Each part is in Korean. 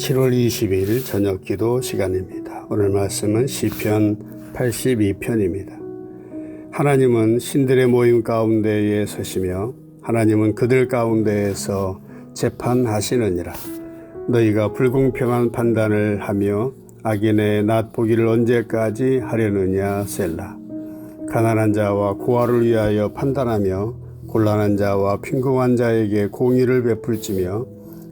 7월 20일 저녁 기도 시간입니다. 오늘 말씀은 시편 82편입니다. 하나님은 신들의 모임 가운데에 서시며 하나님은 그들 가운데에서 재판하시느니라. 너희가 불공평한 판단을 하며 악인의 낫 보기를 언제까지 하려느냐 셀라. 가난한 자와 고아를 위하여 판단하며 곤란한 자와 貧窮한 자에게 공의를 베풀지며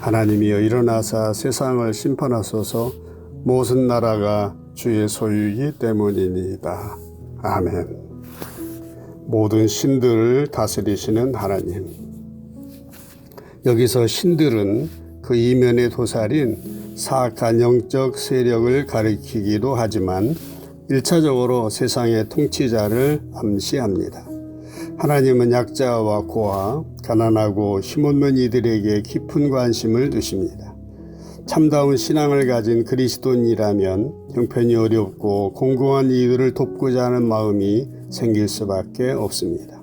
하나님이여 일어나사 세상을 심판하소서 모든 나라가 주의 소유이기 때문이니이다. 아멘. 모든 신들을 다스리시는 하나님. 여기서 신들은 그 이면에 도살인 사악한 영적 세력을 가리키기도 하지만 일차적으로 세상의 통치자를 암시합니다. 하나님은 약자와 고아, 가난하고 힘없는 이들에게 깊은 관심을 두십니다. 참다운 신앙을 가진 그리스도인이라면 형편이 어렵고 공공한 이들을 돕고자 하는 마음이 생길 수밖에 없습니다.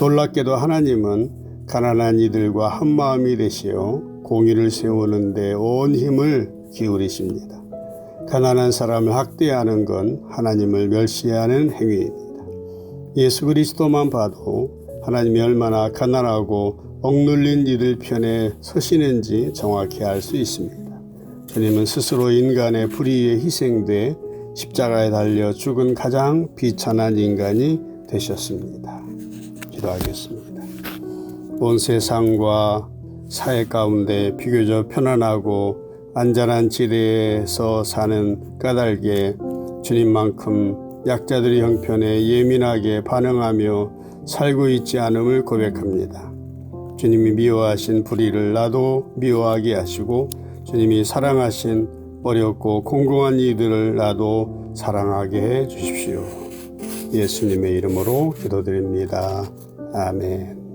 놀랍게도 하나님은 가난한 이들과 한 마음이 되시어 공의를 세우는데 온 힘을 기울이십니다. 가난한 사람을 학대하는 건 하나님을 멸시하는 행위입니다. 예수 그리스도만 봐도 하나님이 얼마나 가난하고 억눌린 이들 편에 서시는지 정확히 알 수 있습니다. 주님은 스스로 인간의 불의에 희생돼 십자가에 달려 죽은 가장 비천한 인간이 되셨습니다. 기도하겠습니다. 온 세상과 사회 가운데 비교적 편안하고 안전한 지대에서 사는 까닭에 주님만큼 약자들의 형편에 예민하게 반응하며 살고 있지 않음을 고백합니다. 주님이 미워하신 불의를 나도 미워하게 하시고 주님이 사랑하신 어렵고 공공한 이들을 나도 사랑하게 해 주십시오. 예수님의 이름으로 기도드립니다. 아멘.